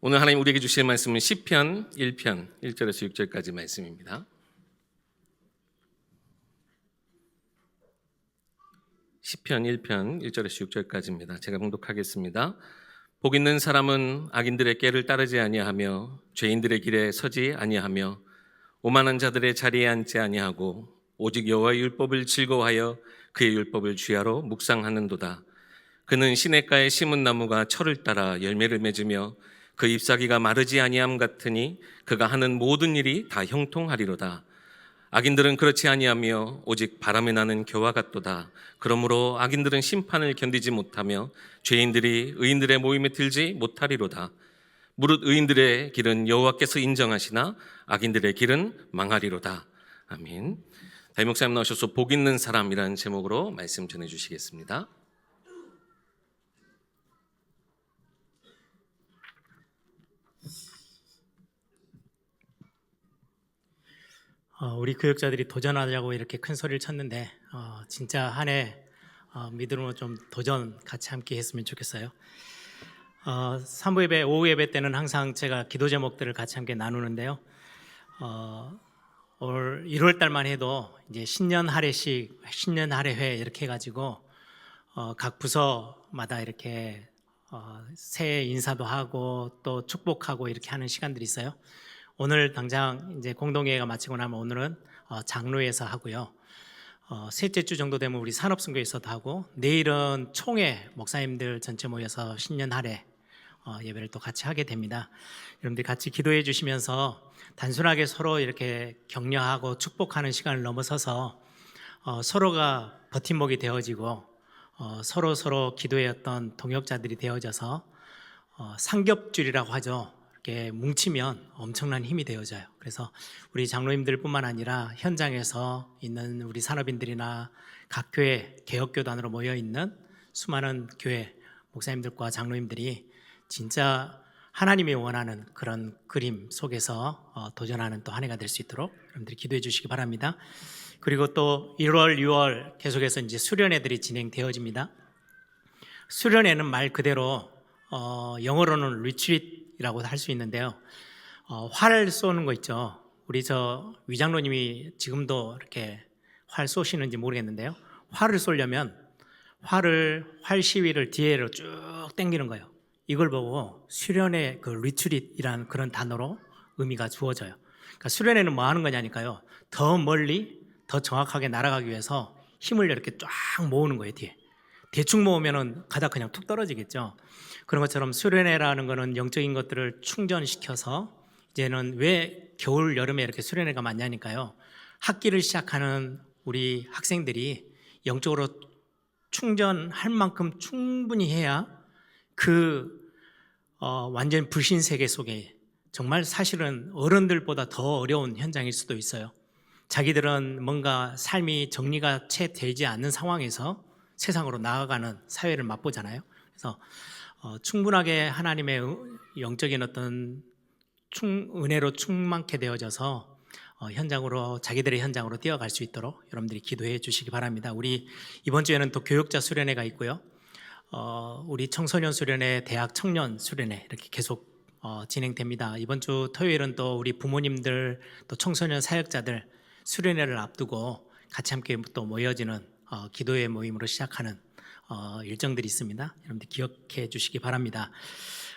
오늘 하나님 우리에게 주실 말씀은 시편 1편 1절에서 6절까지 말씀입니다. 시편 1편 1절에서 6절까지입니다. 제가 봉독하겠습니다. 복 있는 사람은 악인들의 깨를 따르지 아니하며 죄인들의 길에 서지 아니하며 오만한 자들의 자리에 앉지 아니하고 오직 여호와의 율법을 즐거워하여 그의 율법을 주야로 묵상하는도다. 그는 시냇가에 심은 나무가 철을 따라 열매를 맺으며 그 잎사귀가 마르지 아니함 같으니 그가 하는 모든 일이 다 형통하리로다. 악인들은 그렇지 아니하며 오직 바람에 나는 겨와 같도다. 그러므로 악인들은 심판을 견디지 못하며 죄인들이 의인들의 모임에 들지 못하리로다. 무릇 의인들의 길은 여호와께서 인정하시나 악인들의 길은 망하리로다. 아멘. 다임 목사님 나오셔서 복 있는 사람이라는 제목으로 말씀 전해 주시겠습니다. 어, 우리 교육자들이 도전하자고 이렇게 큰 소리를 쳤는데 어, 진짜 한해 어, 믿음으로 좀 도전 같이 함께 했으면 좋겠어요. 어, 3부 예배, 오후 예배 때는 항상 제가 기도 제목들을 같이 함께 나누는데요. 어, 올 1월 달만 해도 이제 신년 할애식, 신년 할애회 이렇게 해가지고 어, 각 부서마다 이렇게 어, 새해 인사도 하고 또 축복하고 이렇게 하는 시간들이 있어요. 오늘 당장 이제 공동회의가 마치고 나면 오늘은 어, 장로에서 하고요. 어, 셋째 주 정도 되면 우리 산업선교에서도 하고 내일은 총회 목사님들 전체 모여서 신년 할애 어, 예배를 또 같이 하게 됩니다. 여러분들 같이 기도해 주시면서 단순하게 서로 이렇게 격려하고 축복하는 시간을 넘어서서 어, 서로가 버팀목이 되어지고 어, 서로 서로 기도의 어떤 동역자들이 되어져서 어, 상겹줄이라고 하죠. 이렇게 뭉치면 엄청난 힘이 되어져요. 그래서 우리 장로님들뿐만 아니라 현장에서 있는 우리 산업인들이나 각 교회 개혁교단으로 모여 있는 수많은 교회 목사님들과 장로님들이 진짜 하나님이 원하는 그런 그림 속에서 어, 도전하는 또 한 해가 될 수 있도록 여러분들이 기도해 주시기 바랍니다. 그리고 또 1월, 6월 계속해서 이제 수련회들이 진행되어집니다. 수련회는 말 그대로 어, 영어로는 리트릿 이라고 할수 있는데요. 어, 활 쏘는 거 있죠. 우리 저 위장로님이 지금도 이렇게 활 쏘시는지 모르겠는데요. 활을 쏘려면 활을 활 시위를 뒤에로 쭉 당기는 거예요. 이걸 보고 수련회 그 리트릿이라는 그런 단어로 의미가 주어져요. 그러니까 수련회는 뭐 하는 거냐니까요. 더 멀리 더 정확하게 날아가기 위해서 힘을 이렇게 쫙 모으는 거예요 뒤에. 대충 모으면은 가다 그냥 툭 떨어지겠죠. 그런 것처럼 수련회라는 거는 영적인 것들을 충전시켜서 이제는 왜 겨울 여름에 이렇게 수련회가 많냐니까요. 학기를 시작하는 우리 학생들이 영적으로 충전할 만큼 충분히 해야 그 어, 완전 불신 세계 속에 정말 사실은 어른들보다 더 어려운 현장일 수도 있어요. 자기들은 뭔가 삶이 정리가 채 되지 않는 상황에서 세상으로 나아가는 사회를 맛보잖아요. 그래서 어, 충분하게 하나님의 영적인 어떤 충, 은혜로 충만케 되어져서 어, 현장으로 자기들의 현장으로 뛰어갈 수 있도록 여러분들이 기도해 주시기 바랍니다. 우리 이번 주에는 또 교육자 수련회가 있고요. 어, 우리 청소년 수련회, 대학 청년 수련회 이렇게 계속 어, 진행됩니다. 이번 주 토요일은 또 우리 부모님들 또 청소년 사역자들 수련회를 앞두고 같이 함께 또 모여지는 어, 기도의 모임으로 시작하는 어, 일정들이 있습니다. 여러분들 기억해 주시기 바랍니다.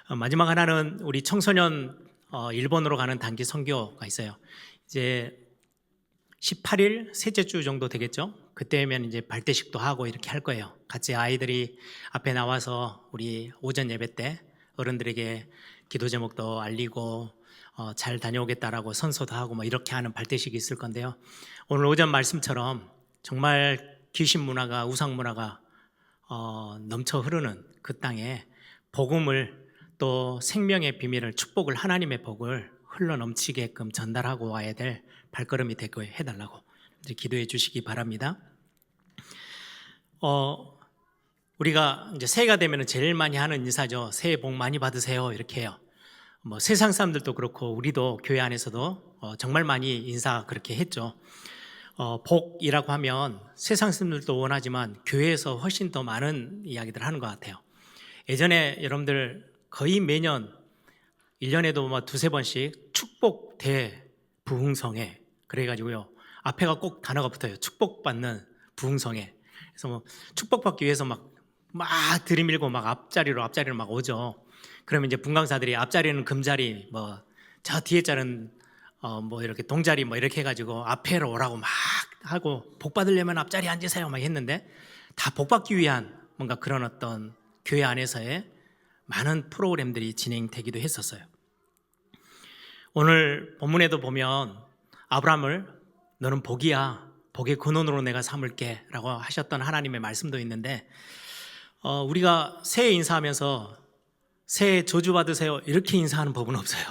어, 마지막 하나는 우리 청소년 어, 일본으로 가는 단기 선교가 있어요. 이제 18일 셋째 주 정도 되겠죠. 그때면 이제 발대식도 하고 이렇게 할 거예요. 같이 아이들이 앞에 나와서 우리 오전 예배 때 어른들에게 기도 제목도 알리고 어, 잘 다녀오겠다라고 선서도 하고 뭐 이렇게 하는 발대식이 있을 건데요. 오늘 오전 말씀처럼 정말 귀신 문화가 우상 문화가 어, 넘쳐 흐르는 그 땅에 복음을 또 생명의 비밀을 축복을 하나님의 복을 흘러 넘치게끔 전달하고 와야 될 발걸음이 되고 해달라고 기도해 주시기 바랍니다. 어, 우리가 이제 새해가 되면 제일 많이 하는 인사죠. 새해 복 많이 받으세요. 이렇게 해요. 뭐 세상 사람들도 그렇고 우리도 교회 안에서도 어, 정말 많이 인사 그렇게 했죠. 어, 복이라고 하면 세상 사람들도 원하지만 교회에서 훨씬 더 많은 이야기들 하는 것 같아요. 예전에 여러분들 거의 매년 1년에도 뭐 두세 번씩 축복 대부흥성회 그래가지고요. 앞에가 꼭 단어가 붙어요. 축복받는 부흥성회. 그래서 뭐 축복받기 위해서 막 막 들이밀고 막 앞자리로 앞자리로 막 오죠. 그러면 이제 분강사들이 앞자리는 금자리 뭐 저 뒤에 자리는 어 뭐 이렇게 동자리 뭐 이렇게 해가지고 앞에로 오라고 막 하고 복 받으려면 앞자리 앉으세요 막 했는데 다 복 받기 위한 뭔가 그런 어떤 교회 안에서의 많은 프로그램들이 진행되기도 했었어요. 오늘 본문에도 보면 아브라함을 너는 복이야 복의 근원으로 내가 삼을게라고 하셨던 하나님의 말씀도 있는데 어, 우리가 새해 인사하면서 새해 저주 받으세요 이렇게 인사하는 법은 없어요.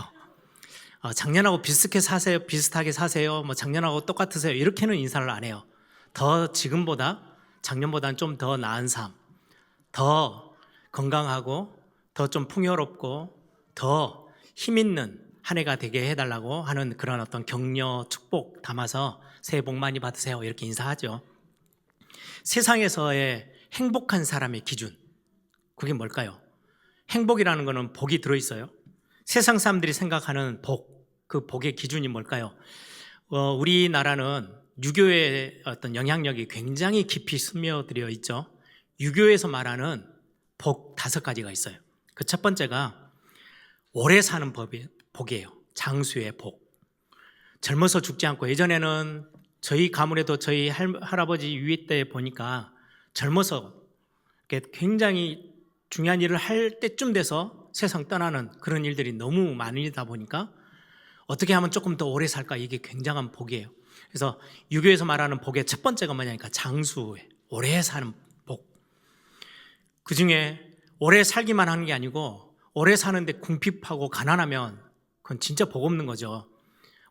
어, 작년하고 비슷하게 사세요, 비슷하게 사세요, 뭐 작년하고 똑같으세요 이렇게는 인사를 안 해요. 더 지금보다 작년보다는 좀 더 나은 삶, 더 건강하고 더 좀 풍요롭고 더 힘 있는 한 해가 되게 해달라고 하는 그런 어떤 격려, 축복 담아서 새해 복 많이 받으세요 이렇게 인사하죠. 세상에서의 행복한 사람의 기준 그게 뭘까요? 행복이라는 거는 복이 들어 있어요. 세상 사람들이 생각하는 복, 그 복의 기준이 뭘까요? 어, 우리나라는 유교의 어떤 영향력이 굉장히 깊이 스며들어 있죠. 유교에서 말하는 복 다섯 가지가 있어요. 그 첫 번째가 오래 사는 법이 복이에요. 장수의 복. 젊어서 죽지 않고 예전에는 저희 가문에도 저희 할, 할아버지 유이 때 보니까 젊어서 굉장히 중요한 일을 할 때쯤 돼서 세상 떠나는 그런 일들이 너무 많이다 보니까 어떻게 하면 조금 더 오래 살까 이게 굉장한 복이에요. 그래서 유교에서 말하는 복의 첫 번째가 뭐냐니까 장수에 오래 사는 복. 그 중에 오래 살기만 하는 게 아니고 오래 사는데 궁핍하고 가난하면 그건 진짜 복 없는 거죠.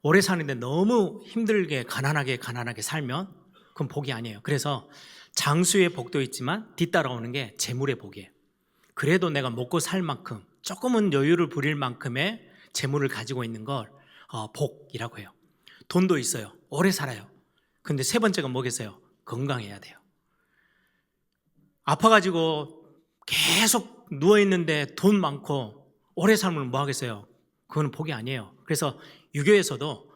오래 사는데 너무 힘들게 가난하게 가난하게 살면 그건 복이 아니에요. 그래서 장수의 복도 있지만 뒤따라오는 게 재물의 복이에요. 그래도 내가 먹고 살 만큼 조금은 여유를 부릴 만큼의 재물을 가지고 있는 걸 어, 복이라고 해요. 돈도 있어요. 오래 살아요. 근데 세 번째가 뭐겠어요? 건강해야 돼요. 아파가지고 계속 누워있는데 돈 많고 오래 살면 뭐 하겠어요? 그거는 복이 아니에요. 그래서 유교에서도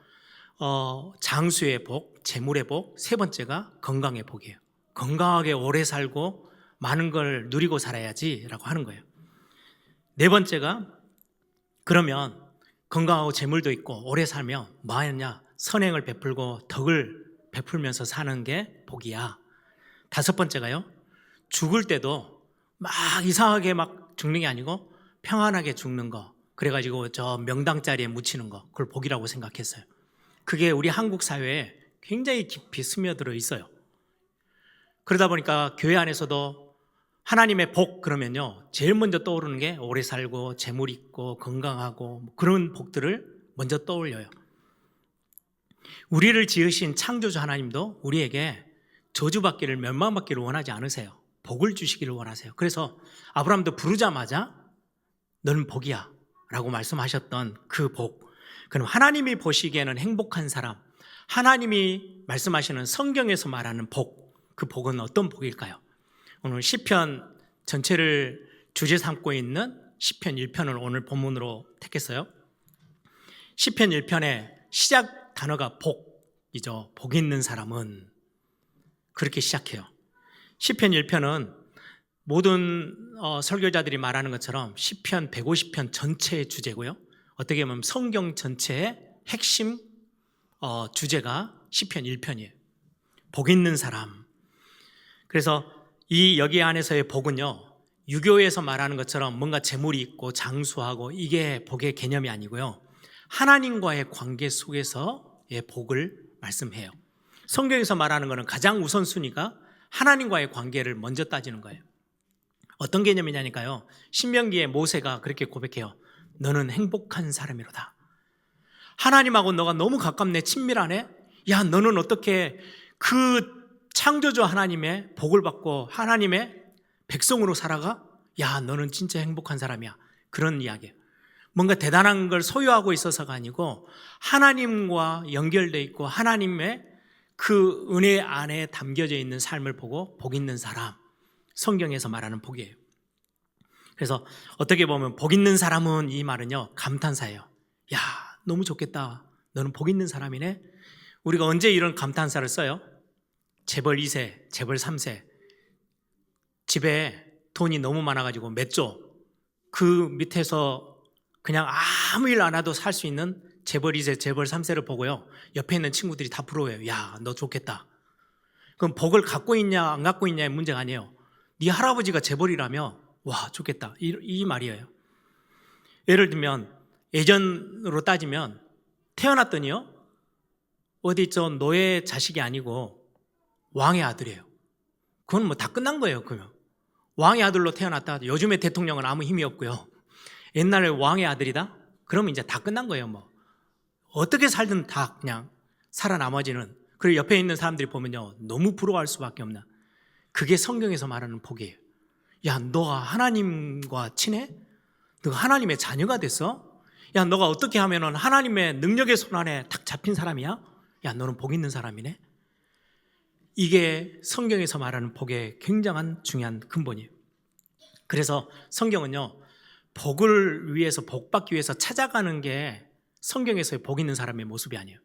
어, 장수의 복, 재물의 복, 세 번째가 건강의 복이에요. 건강하게 오래 살고 많은 걸 누리고 살아야지라고 하는 거예요. 네 번째가 그러면 건강하고 재물도 있고 오래 살면 뭐 하느냐? 선행을 베풀고 덕을 베풀면서 사는 게 복이야. 다섯 번째가요. 죽을 때도 막 이상하게 막 죽는 게 아니고 평안하게 죽는 거. 그래가지고 저 명당 자리에 묻히는 거. 그걸 복이라고 생각했어요. 그게 우리 한국 사회에 굉장히 깊이 스며들어 있어요. 그러다 보니까 교회 안에서도 하나님의 복 그러면요 제일 먼저 떠오르는 게 오래 살고 재물 있고 건강하고 뭐 그런 복들을 먼저 떠올려요. 우리를 지으신 창조주 하나님도 우리에게 저주받기를 멸망받기를 원하지 않으세요. 복을 주시기를 원하세요. 그래서 아브라함도 부르자마자 너는 복이야 라고 말씀하셨던 그 복. 그럼 하나님이 보시기에는 행복한 사람, 하나님이 말씀하시는 성경에서 말하는 복, 그 복은 어떤 복일까요? 오늘 시편 전체를 주제 삼고 있는 시편 1편을 오늘 본문으로 택했어요. 시편 1편의 시작 단어가 복이죠. 복 있는 사람은 그렇게 시작해요. 시편 1편은 모든 어, 설교자들이 말하는 것처럼 시편 150편 전체의 주제고요. 어떻게 보면 성경 전체의 핵심 어, 주제가 시편 1편이에요. 복 있는 사람. 그래서 이 여기 안에서의 복은요. 유교에서 말하는 것처럼 뭔가 재물이 있고 장수하고 이게 복의 개념이 아니고요. 하나님과의 관계 속에서의 복을 말씀해요. 성경에서 말하는 것은 가장 우선순위가 하나님과의 관계를 먼저 따지는 거예요. 어떤 개념이냐니까요. 신명기에 모세가 그렇게 고백해요. 너는 행복한 사람이로다. 하나님하고 너가 너무 가깝네, 친밀하네? 야, 너는 어떻게 그 창조주 하나님의 복을 받고 하나님의 백성으로 살아가? 야, 너는 진짜 행복한 사람이야. 그런 이야기예요. 뭔가 대단한 걸 소유하고 있어서가 아니고 하나님과 연결돼 있고 하나님의 그 은혜 안에 담겨져 있는 삶을 보고 복 있는 사람. 성경에서 말하는 복이에요. 그래서 어떻게 보면 복 있는 사람은 이 말은요 감탄사예요. 야 너무 좋겠다. 너는 복 있는 사람이네. 우리가 언제 이런 감탄사를 써요? 재벌 2세, 재벌 3세. 집에 돈이 너무 많아가지고 몇 조. 그 밑에서 그냥 아무 일안 해도 살 수 있는 재벌 2세, 재벌 3세를 보고요. 옆에 있는 친구들이 다 부러워요. 야, 너 좋겠다. 그럼 복을 갖고 있냐, 안 갖고 있냐의 문제가 아니에요. 네 할아버지가 재벌이라며, 와, 좋겠다. 이, 이 말이에요. 예를 들면, 예전으로 따지면, 태어났더니요, 어디 저 노예 자식이 아니고, 왕의 아들이에요. 그건 뭐 다 끝난 거예요, 그러면. 왕의 아들로 태어났다. 요즘에 대통령은 아무 힘이 없고요. 옛날에 왕의 아들이다? 그러면 이제 다 끝난 거예요, 뭐. 어떻게 살든 다 그냥 살아남아지는. 그리고 옆에 있는 사람들이 보면요. 너무 부러워할 수밖에 없나. 그게 성경에서 말하는 복이에요. 야, 너가 하나님과 친해? 너가 하나님의 자녀가 됐어? 야, 너가 어떻게 하면은 하나님의 능력의 손 안에 탁 잡힌 사람이야? 야, 너는 복 있는 사람이네? 이게 성경에서 말하는 복의 굉장한 중요한 근본이에요. 그래서 성경은요, 복을 위해서, 복 받기 위해서 찾아가는 게 성경에서의 복 있는 사람의 모습이 아니에요.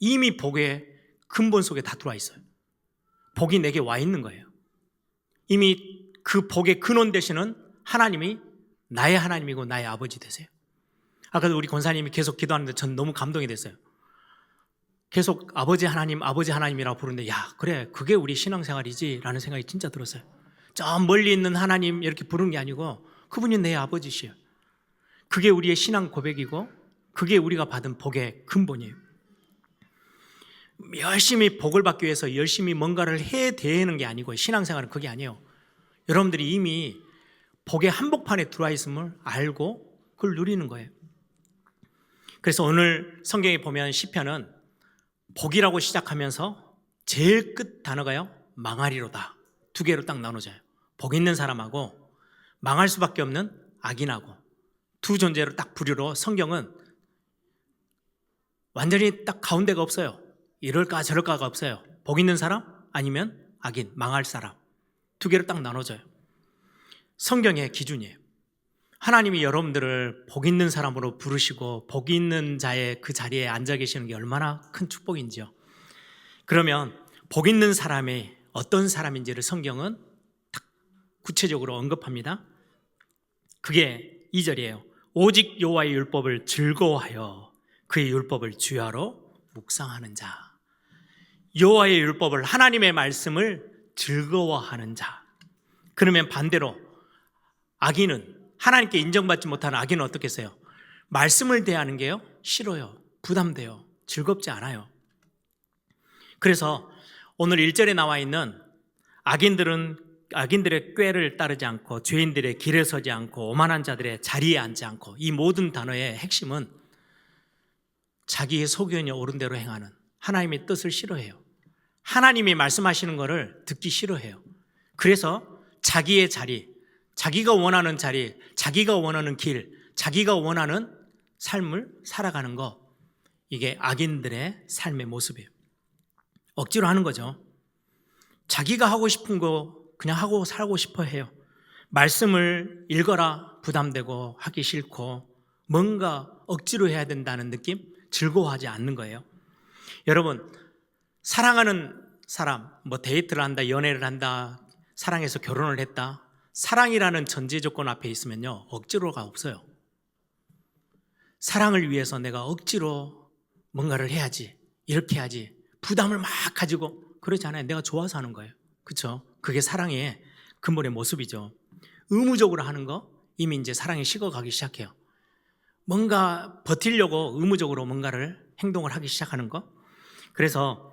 이미 복의 근본 속에 다 들어와 있어요. 복이 내게 와 있는 거예요. 이미 그 복의 근원 되시는 하나님이 나의 하나님이고 나의 아버지 되세요. 아까도 우리 권사님이 계속 기도하는데 전 너무 감동이 됐어요. 계속 아버지 하나님, 아버지 하나님이라고 부르는데, 야, 그래, 그게 우리 신앙생활이지. 라는 생각이 진짜 들었어요. 저 멀리 있는 하나님 이렇게 부르는 게 아니고, 그분이 내 아버지시여. 그게 우리의 신앙 고백이고, 그게 우리가 받은 복의 근본이에요. 열심히 복을 받기 위해서 열심히 뭔가를 해 대는 게 아니고, 신앙생활은 그게 아니에요. 여러분들이 이미 복의 한복판에 들어와 있음을 알고, 그걸 누리는 거예요. 그래서 오늘 성경에 보면 시편은 복이라고 시작하면서 제일 끝 단어가요 망하리로다. 두 개로 딱 나눠져요. 복 있는 사람하고 망할 수밖에 없는 악인하고 두 존재로 딱 부류로 성경은 완전히 딱 가운데가 없어요. 이럴까 저럴까가 없어요. 복 있는 사람 아니면 악인 망할 사람. 두 개로 딱 나눠져요. 성경의 기준이에요 하나님이 여러분들을 복 있는 사람으로 부르시고 복 있는 자의 그 자리에 앉아 계시는 게 얼마나 큰 축복인지요. 그러면 복 있는 사람이 어떤 사람인지를 성경은 딱 구체적으로 언급합니다. 그게 2절이에요. 오직 여호와의 율법을 즐거워하여 그의 율법을 주야로 묵상하는 자. 여호와의 율법을 하나님의 말씀을 즐거워하는 자. 그러면 반대로 악인은 하나님께 인정받지 못하는 악인은 어떻겠어요? 말씀을 대하는 게요 싫어요, 부담돼요, 즐겁지 않아요. 그래서 오늘 1절에 나와 있는 악인들은 악인들의 꾀를 따르지 않고 죄인들의 길에 서지 않고 오만한 자들의 자리에 앉지 않고 이 모든 단어의 핵심은 자기의 소견이 옳은 대로 행하는 하나님의 뜻을 싫어해요. 하나님이 말씀하시는 것을 듣기 싫어해요. 그래서 자기의 자리, 자기가 원하는 자리, 자기가 원하는 길, 자기가 원하는 삶을 살아가는 거, 이게 악인들의 삶의 모습이에요. 억지로 하는 거죠. 자기가 하고 싶은 거 그냥 하고 살고 싶어 해요. 말씀을 읽어라 부담되고 하기 싫고 뭔가 억지로 해야 된다는 느낌, 즐거워하지 않는 거예요. 여러분, 사랑하는 사람, 뭐 데이트를 한다, 연애를 한다, 사랑해서 결혼을 했다, 사랑이라는 전제 조건 앞에 있으면요, 억지로가 없어요. 사랑을 위해서 내가 억지로 뭔가를 해야지, 이렇게 해야지, 부담을 막 가지고 그러지 않아요. 내가 좋아서 하는 거예요. 그렇죠? 그게 사랑의 근본의 모습이죠. 의무적으로 하는 거 이미 이제 사랑이 식어가기 시작해요. 뭔가 버티려고 의무적으로 뭔가를 행동을 하기 시작하는 거. 그래서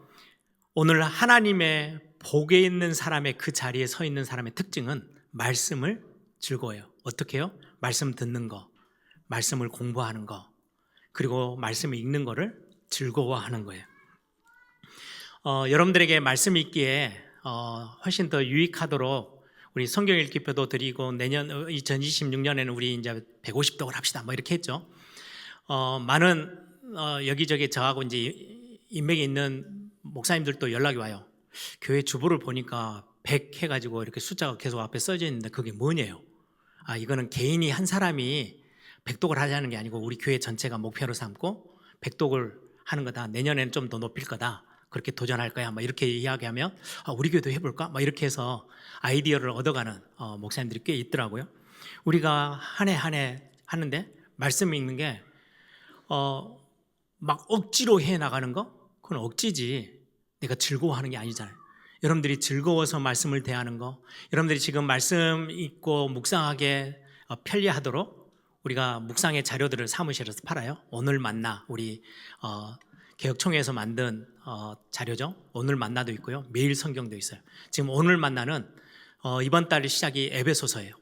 오늘 하나님의 복에 있는 사람의 그 자리에 서 있는 사람의 특징은 말씀을 즐거워요. 어떻게 해요? 말씀 듣는 거, 말씀을 공부하는 거, 그리고 말씀을 읽는 거를 즐거워하는 거예요. 어, 여러분들에게 말씀 읽기에 어, 훨씬 더 유익하도록 우리 성경 읽기표도 드리고 내년 2026년에는 우리 이제 150독을 합시다. 뭐 이렇게 했죠. 어, 많은 어, 여기저기 저하고 이제 인맥이 있는 목사님들도 연락이 와요. 교회 주보를 보니까 100 해가지고 이렇게 숫자가 계속 앞에 써져 있는데 그게 뭐냐요? 아 이거는 개인이 한 사람이 백독을 하자는 게 아니고 우리 교회 전체가 목표로 삼고 백독을 하는 거다. 내년에는 좀 더 높일 거다. 그렇게 도전할 거야. 막 이렇게 이야기하면 아, 우리 교회도 해볼까? 막 이렇게 해서 아이디어를 얻어가는 어, 목사님들이 꽤 있더라고요. 우리가 한 해 한 해 하는데 말씀 읽는 게 어, 막 억지로 해 나가는 거? 그건 억지지. 내가 즐거워하는 게 아니잖아요. 여러분들이 즐거워서 말씀을 대하는 거, 여러분들이 지금 말씀 읽고 묵상하게 어, 편리하도록 우리가 묵상의 자료들을 사무실에서 팔아요. 오늘 만나 우리 어, 개혁총회에서 만든 어, 자료죠. 오늘 만나도 있고요. 매일 성경도 있어요. 지금 오늘 만나는 어, 이번 달 시작이 에베소서예요.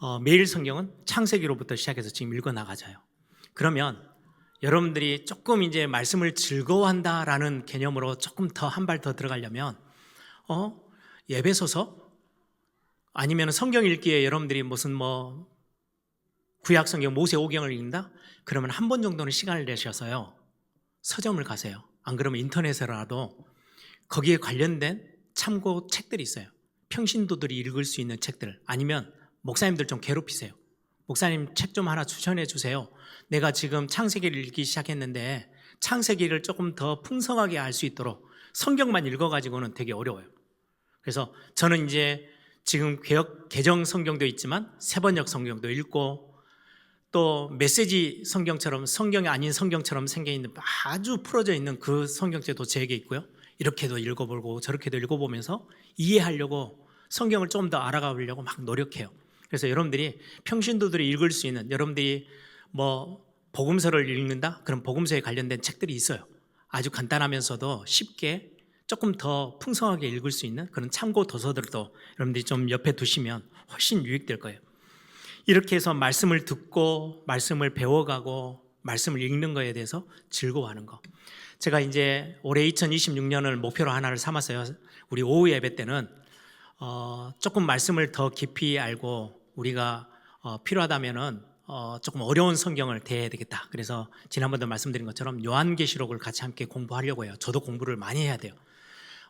어, 매일 성경은 창세기로부터 시작해서 지금 읽어 나가져요. 그러면 여러분들이 조금 이제 말씀을 즐거워한다라는 개념으로 조금 더 한 발 더 들어가려면 어? 예배소서? 아니면 성경 읽기에 여러분들이 무슨 뭐 구약 성경 모세 오경을 읽는다? 그러면 한 번 정도는 시간을 내셔서요. 서점을 가세요. 안 그러면 인터넷에라도 거기에 관련된 참고 책들이 있어요. 평신도들이 읽을 수 있는 책들. 아니면 목사님들 좀 괴롭히세요. 목사님 책 좀 하나 추천해 주세요. 내가 지금 창세기를 읽기 시작했는데 창세기를 조금 더 풍성하게 알 수 있도록 성경만 읽어가지고는 되게 어려워요. 그래서 저는 이제 지금 개혁 개정 성경도 있지만 세번역 성경도 읽고 또 메시지 성경처럼 성경이 아닌 성경처럼 생겨 있는 아주 풀어져 있는 그 성경책도 제게 있고요. 이렇게도 읽어보고 저렇게도 읽어보면서 이해하려고 성경을 좀 더 알아가 보려고 막 노력해요. 그래서 여러분들이 평신도들이 읽을 수 있는 여러분들이 뭐 복음서를 읽는다? 그럼 복음서에 관련된 책들이 있어요. 아주 간단하면서도 쉽게 조금 더 풍성하게 읽을 수 있는 그런 참고 도서들도 여러분들이 좀 옆에 두시면 훨씬 유익될 거예요. 이렇게 해서 말씀을 듣고 말씀을 배워가고 말씀을 읽는 거에 대해서 즐거워하는 거. 제가 이제 올해 2026년을 목표로 하나를 삼았어요. 우리 오후 예배 때는 어, 조금 말씀을 더 깊이 알고 우리가 어, 필요하다면은 어, 조금 어려운 성경을 대해야 되겠다. 그래서 지난번도 말씀드린 것처럼 요한계시록을 같이 함께 공부하려고 해요. 저도 공부를 많이 해야 돼요.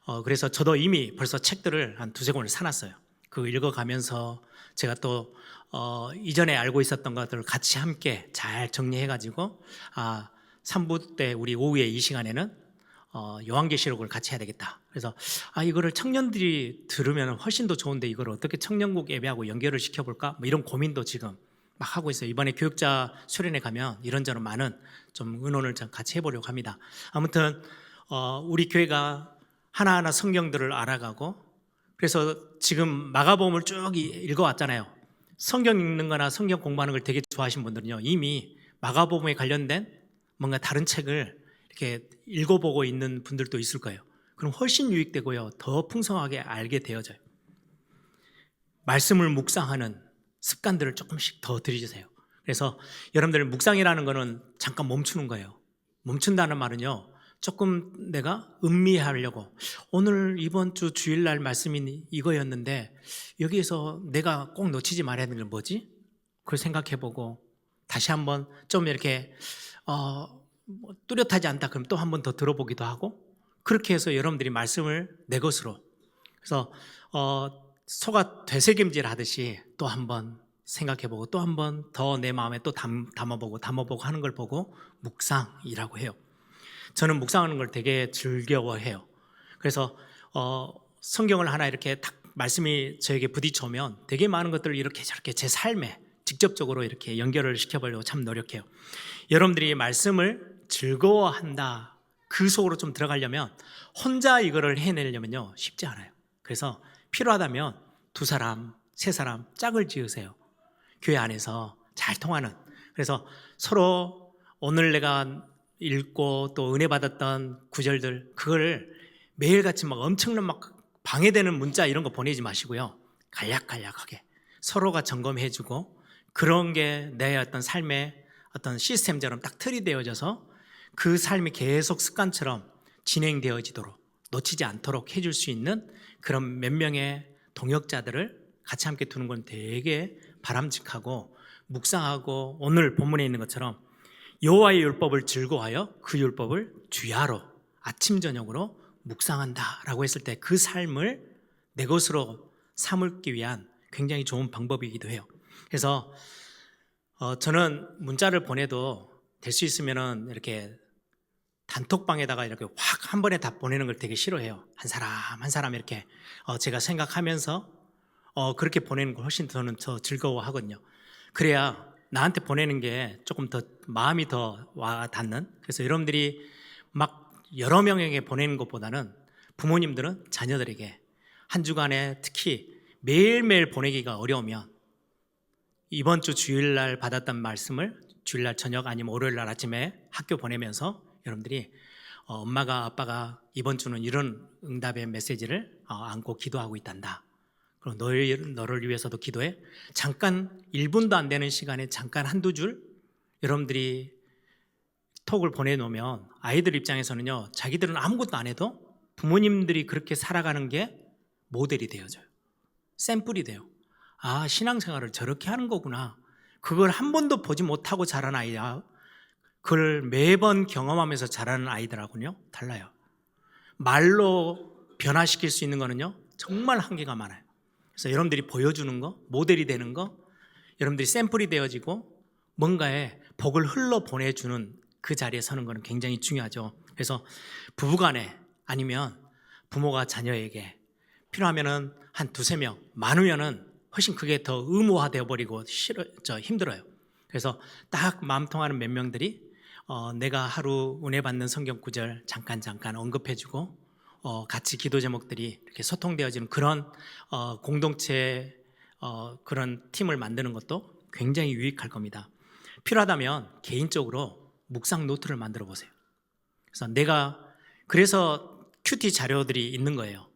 어, 그래서 저도 이미 벌써 책들을 한 두세 권을 사놨어요. 그 읽어가면서 제가 또 어, 이전에 알고 있었던 것들을 같이 함께 잘 정리해가지고 아 3부 때 우리 오후에 이 시간에는 어, 요한계시록을 같이 해야 되겠다. 그래서 아 이거를 청년들이 들으면 훨씬 더 좋은데 이걸 어떻게 청년국 예배하고 연결을 시켜볼까? 뭐 이런 고민도 지금 막 하고 있어요. 이번에 교육자 수련회 가면 이런저런 많은 좀 의논을 좀 같이 해보려고 합니다. 아무튼 어, 우리 교회가 하나하나 성경들을 알아가고 그래서 지금 마가복음을 쭉 이- 읽어왔잖아요. 성경 읽는 거나 성경 공부하는 걸 되게 좋아하시는 분들은요. 이미 마가복음에 관련된 뭔가 다른 책을 이렇게 읽어보고 있는 분들도 있을 거예요. 그럼 훨씬 유익되고요. 더 풍성하게 알게 되어져요. 말씀을 묵상하는 습관들을 조금씩 더 들이주세요. 그래서 여러분들 묵상이라는 거는 잠깐 멈추는 거예요. 멈춘다는 말은요. 조금 내가 음미하려고 오늘 이번 주 주일날 말씀이 이거였는데 여기에서 내가 꼭 놓치지 말아야 되는 게 뭐지? 그걸 생각해보고 다시 한번 좀 이렇게 어, 뭐 뚜렷하지 않다 그럼 또 한 번 더 들어보기도 하고 그렇게 해서 여러분들이 말씀을 내 것으로 그래서 어, 소가 되새김질 하듯이 또 한 번 생각해보고 또 한 번 더 내 마음에 또 담, 담아보고 담아보고 하는 걸 보고 묵상이라고 해요. 저는 묵상하는 걸 되게 즐겨워해요. 그래서 어, 성경을 하나 이렇게 딱 말씀이 저에게 부딪혀오면 되게 많은 것들을 이렇게 저렇게 제 삶에 직접적으로 이렇게 연결을 시켜보려고 참 노력해요. 여러분들이 말씀을 즐거워한다 그 속으로 좀 들어가려면 혼자 이거를 해내려면요 쉽지 않아요. 그래서 필요하다면 두 사람, 세 사람 짝을 지으세요. 교회 안에서 잘 통하는. 그래서 서로 오늘 내가 읽고 또 은혜 받았던 구절들 그걸 매일같이 막 엄청난 막 방해되는 문자 이런 거 보내지 마시고요. 간략간략하게 서로가 점검해 주고 그런 게 내 어떤 삶의 어떤 시스템처럼 딱 틀이 되어져서 그 삶이 계속 습관처럼 진행되어지도록 놓치지 않도록 해줄 수 있는 그런 몇 명의 동역자들을 같이 함께 두는 건 되게 바람직하고 묵상하고 오늘 본문에 있는 것처럼 여호와의 율법을 즐거워하여 그 율법을 주야로 아침 저녁으로 묵상한다라고 했을 때 그 삶을 내 것으로 삼기 위한 굉장히 좋은 방법이기도 해요. 그래서 어, 저는 문자를 보내도 될 수 있으면은 이렇게 단톡방에다가 이렇게 확 한 번에 다 보내는 걸 되게 싫어해요. 한 사람 한 사람 이렇게 어, 제가 생각하면서 어, 그렇게 보내는 걸 훨씬 저는 더 즐거워하거든요. 그래야 나한테 보내는 게 조금 더 마음이 더 와 닿는. 그래서 여러분들이 막 여러 명에게 보내는 것보다는 부모님들은 자녀들에게 한 주간에 특히 매일매일 보내기가 어려우면 이번 주 주일날 받았던 말씀을 주일날 저녁 아니면 월요일날 아침에 학교 보내면서 여러분들이 어, 엄마가 아빠가 이번 주는 이런 응답의 메시지를 어, 안고 기도하고 있단다. 그리고 너를, 너를 위해서도 기도해. 잠깐 1분도 안 되는 시간에 잠깐 한두 줄 여러분들이 톡을 보내놓으면 아이들 입장에서는요 자기들은 아무것도 안 해도 부모님들이 그렇게 살아가는 게 모델이 되어져요. 샘플이 돼요. 아, 신앙생활을 저렇게 하는 거구나. 그걸 한 번도 보지 못하고 자란 아이야. 그걸 매번 경험하면서 자라는 아이들하고는요, 달라요. 말로 변화시킬 수 있는 거는요, 정말 한계가 많아요. 그래서 여러분들이 보여주는 거, 모델이 되는 거, 여러분들이 샘플이 되어지고 뭔가에 복을 흘러 보내주는 그 자리에 서는 거는 굉장히 중요하죠. 그래서 부부간에 아니면 부모가 자녀에게 필요하면은 한 두세 명 많으면은 훨씬 그게 더 의무화되어 버리고 싫어 저 힘들어요. 그래서 딱 마음 통하는 몇 명들이 어, 내가 하루 은혜 받는 성경 구절 잠깐 잠깐 언급해주고 어, 같이 기도 제목들이 이렇게 소통되어지는 그런 어, 공동체 어, 그런 팀을 만드는 것도 굉장히 유익할 겁니다. 필요하다면 개인적으로 묵상 노트를 만들어 보세요. 그래서 내가 그래서 큐티 자료들이 있는 거예요.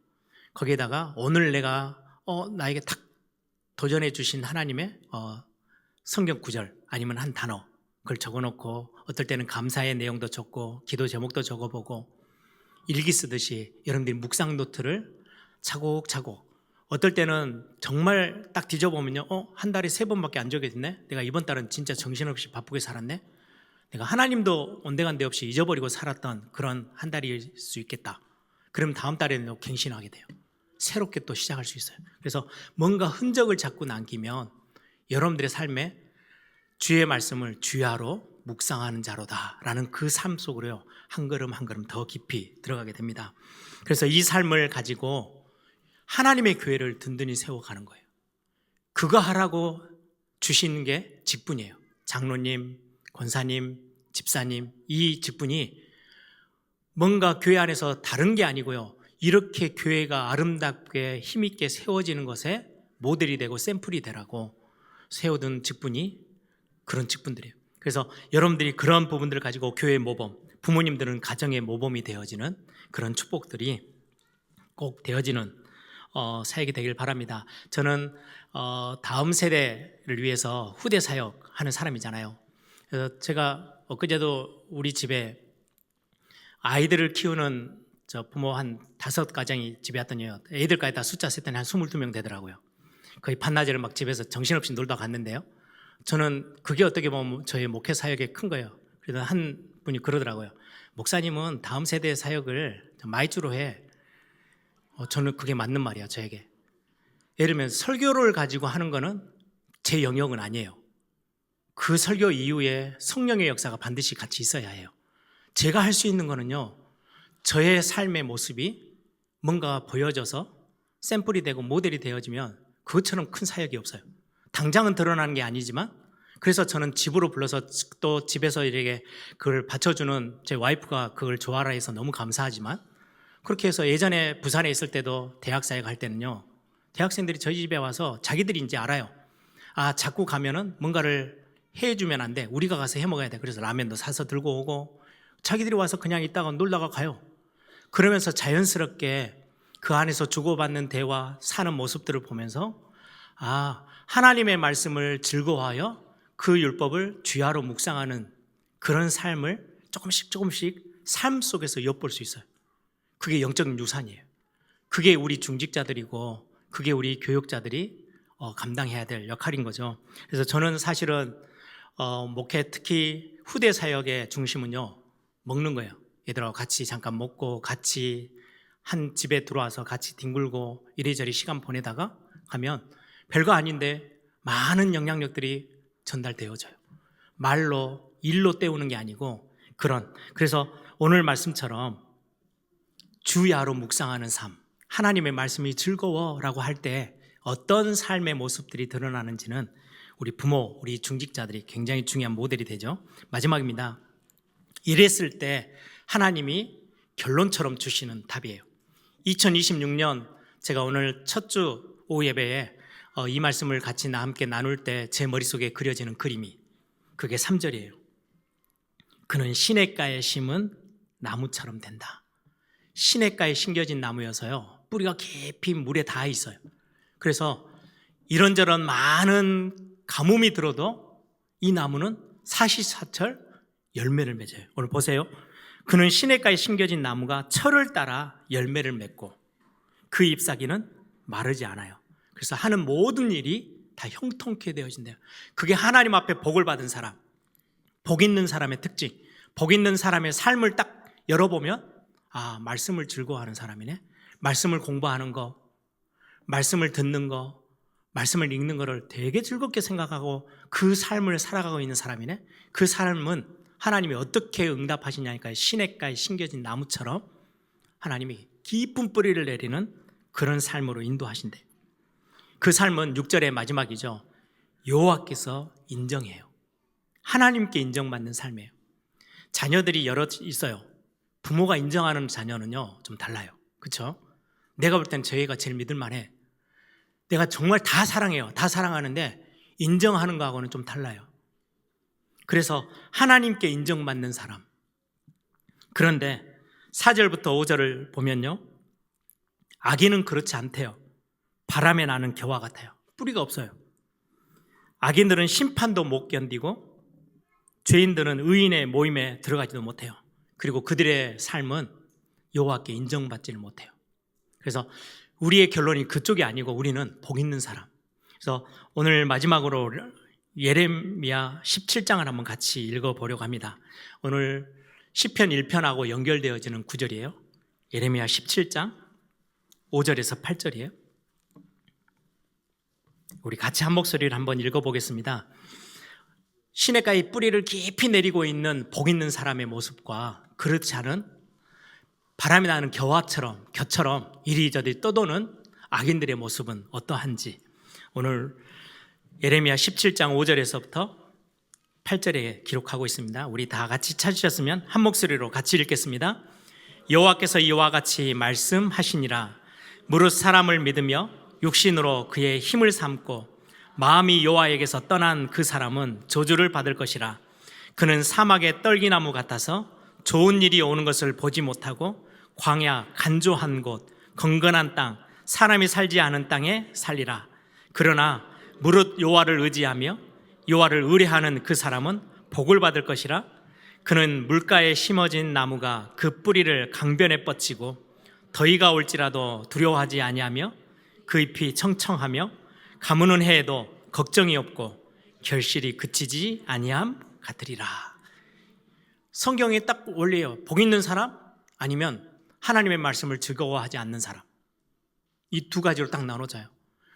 거기에다가 오늘 내가 어, 나에게 탁 도전해 주신 하나님의 어, 성경 구절 아니면 한 단어 그걸 적어놓고 어떨 때는 감사의 내용도 적고 기도 제목도 적어보고 일기 쓰듯이 여러분들이 묵상 노트를 차곡차곡. 어떨 때는 정말 딱 뒤져보면요. 어? 한 달에 세 번밖에 안 적어졌네? 내가 이번 달은 진짜 정신없이 바쁘게 살았네? 내가 하나님도 온데간데 없이 잊어버리고 살았던 그런 한 달일 수 있겠다. 그럼 다음 달에는 갱신하게 돼요. 새롭게 또 시작할 수 있어요. 그래서 뭔가 흔적을 자꾸 남기면 여러분들의 삶에 주의 말씀을 주야로 묵상하는 자로다라는 그 삶 속으로요 한 걸음 한 걸음 더 깊이 들어가게 됩니다. 그래서 이 삶을 가지고 하나님의 교회를 든든히 세워가는 거예요. 그거 하라고 주시는 게 직분이에요. 장로님, 권사님, 집사님 이 직분이 뭔가 교회 안에서 다른 게 아니고요. 이렇게 교회가 아름답게 힘있게 세워지는 것에 모델이 되고 샘플이 되라고 세워둔 직분이 그런 직분들이에요. 그래서 여러분들이 그런 부분들을 가지고 교회 모범, 부모님들은 가정의 모범이 되어지는 그런 축복들이 꼭 되어지는 어, 사역이 되길 바랍니다. 저는 어, 다음 세대를 위해서 후대 사역하는 사람이잖아요. 그래서 제가 엊그제도 우리 집에 아이들을 키우는 저 부모 한 다섯 가정이 집에 왔더니요. 애들까지 다 숫자 셌더니 한 22명 되더라고요. 거의 반나절을 막 집에서 정신없이 놀다 갔는데요. 저는 그게 어떻게 보면 저의 목회 사역에 큰 거예요. 그래서 한 분이 그러더라고요. 목사님은 다음 세대의 사역을 마이주로 해. 어, 저는 그게 맞는 말이야, 저에게. 예를 들면 설교를 가지고 하는 거는 제 영역은 아니에요. 그 설교 이후에 성령의 역사가 반드시 같이 있어야 해요. 제가 할 수 있는 거는요, 저의 삶의 모습이 뭔가 보여져서 샘플이 되고 모델이 되어지면 그것처럼 큰 사역이 없어요. 당장은 드러나는 게 아니지만 그래서 저는 집으로 불러서 또 집에서 이렇게 그걸 받쳐주는 제 와이프가 그걸 좋아라 해서 너무 감사하지만 그렇게 해서 예전에 부산에 있을 때도 대학 사역 할 때는요 대학생들이 저희 집에 와서 자기들이 이제 알아요. 아 자꾸 가면은 뭔가를 해주면 안 돼. 우리가 가서 해 먹어야 돼. 그래서 라면도 사서 들고 오고 자기들이 와서 그냥 있다가 놀다가 가요. 그러면서 자연스럽게 그 안에서 주고받는 대화 사는 모습들을 보면서 아 하나님의 말씀을 즐거워하여 그 율법을 주야로 묵상하는 그런 삶을 조금씩 조금씩 삶 속에서 엿볼 수 있어요. 그게 영적 유산이에요. 그게 우리 중직자들이고 그게 우리 교육자들이 어, 감당해야 될 역할인 거죠. 그래서 저는 사실은 어, 목회 특히 후대 사역의 중심은요 먹는 거예요. 얘들하고 같이 잠깐 먹고 같이 한 집에 들어와서 같이 뒹굴고 이리저리 시간 보내다가 가면 별거 아닌데 많은 영향력들이 전달되어져요. 말로 일로 때우는 게 아니고 그런 그래서 오늘 말씀처럼 주야로 묵상하는 삶, 하나님의 말씀이 즐거워라고 할 때 어떤 삶의 모습들이 드러나는지는 우리 부모, 우리 중직자들이 굉장히 중요한 모델이 되죠. 마지막입니다. 이랬을 때 하나님이 결론처럼 주시는 답이에요. 2026년 제가 오늘 첫 주 오후 예배에 어, 이 말씀을 같이 나 함께 나눌 때 제 머릿속에 그려지는 그림이 그게 3절이에요. 그는 시냇가에 심은 나무처럼 된다. 시냇가에 심겨진 나무여서요. 뿌리가 깊이 물에 닿아 있어요. 그래서 이런저런 많은 가뭄이 들어도 이 나무는 사시사철 열매를 맺어요. 오늘 보세요. 그는 시냇가에 심겨진 나무가 철을 따라 열매를 맺고 그 잎사귀는 마르지 않아요. 그래서 하는 모든 일이 다 형통케 되어진대요. 그게 하나님 앞에 복을 받은 사람, 복 있는 사람의 특징, 복 있는 사람의 삶을 딱 열어보면 아 말씀을 즐거워하는 사람이네. 말씀을 공부하는 거, 말씀을 듣는 거, 말씀을 읽는 거를 되게 즐겁게 생각하고 그 삶을 살아가고 있는 사람이네. 그 삶은 하나님이 어떻게 응답하시냐니까 시냇가에 심겨진 나무처럼 하나님이 깊은 뿌리를 내리는 그런 삶으로 인도하신대. 그 삶은 6절의 마지막이죠. 여호와께서 인정해요. 하나님께 인정받는 삶이에요. 자녀들이 여러 있어요. 부모가 인정하는 자녀는요, 좀 달라요. 그렇죠? 내가 볼땐 저희가 제일 믿을 만해. 내가 정말 다 사랑해요. 다 사랑하는데 인정하는 거하고는 좀 달라요. 그래서 하나님께 인정받는 사람. 그런데 4절부터 5절을 보면요. 아기는 그렇지 않대요. 바람에 나는 겨와 같아요. 뿌리가 없어요. 악인들은 심판도 못 견디고 죄인들은 의인의 모임에 들어가지도 못해요. 그리고 그들의 삶은 여호와께 인정받지를 못해요. 그래서 우리의 결론이 그쪽이 아니고 우리는 복 있는 사람. 그래서 오늘 마지막으로 예레미야 17장을 한번 같이 읽어 보려고 합니다. 오늘 시편 1편하고 연결되어지는 구절이에요. 예레미야 17장 5절에서 8절이에요. 우리 같이 한 목소리를 한번 읽어 보겠습니다. 시냇가에 뿌리를 깊이 내리고 있는 복 있는 사람의 모습과 그렇지 않은 바람이 나는 겨와처럼 겨처럼 이리저리 떠도는 악인들의 모습은 어떠한지 오늘 예레미야 17장 5절에서부터 8절에 기록하고 있습니다. 우리 다 같이 찾으셨으면 한 목소리로 같이 읽겠습니다. 여호와께서 이와 같이 말씀하시니라 무릇 사람을 믿으며 육신으로 그의 힘을 삼고 마음이 여호와에게서 떠난 그 사람은 저주를 받을 것이라. 그는 사막의 떨기나무 같아서 좋은 일이 오는 것을 보지 못하고 광야 간조한 곳 건건한 땅 사람이 살지 않은 땅에 살리라. 그러나 무릇 여호와를 의지하며 여호와를 의뢰하는 그 사람은 복을 받을 것이라. 그는 물가에 심어진 나무가 그 뿌리를 강변에 뻗치고 더위가 올지라도 두려워하지 아니하며 그 잎이 청청하며 가무는 해에도 걱정이 없고 결실이 그치지 아니함 같으리라. 성경에 딱 원리예요. 복 있는 사람 아니면 하나님의 말씀을 즐거워하지 않는 사람. 이 두 가지로 딱 나눠져요.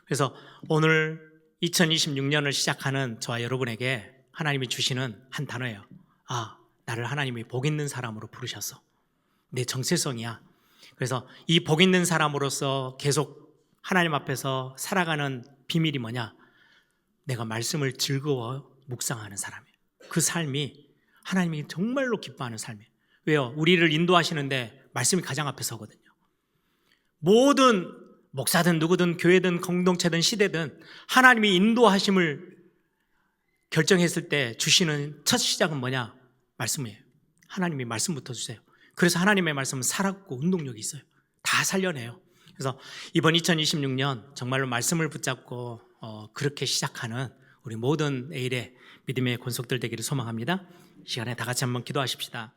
그래서 오늘 2026년을 시작하는 저와 여러분에게 하나님이 주시는 한 단어예요. 아, 나를 하나님이 복 있는 사람으로 부르셨어. 내 정체성이야. 그래서 이 복 있는 사람으로서 계속 하나님 앞에서 살아가는 비밀이 뭐냐? 내가 말씀을 즐거워 묵상하는 사람이에요. 그 삶이 하나님이 정말로 기뻐하는 삶이에요. 왜요? 우리를 인도하시는데 말씀이 가장 앞에 서거든요. 모든 목사든 누구든 교회든 공동체든 시대든 하나님이 인도하심을 결정했을 때 주시는 첫 시작은 뭐냐? 말씀이에요. 하나님이 말씀부터 주세요. 그래서 하나님의 말씀은 살았고 운동력이 있어요. 다 살려내요. 그래서 이번 2026년 정말로 말씀을 붙잡고 어, 그렇게 시작하는 우리 모든 에일의 믿음의 권속들 되기를 소망합니다. 이 시간에 다 같이 한번 기도하십시다.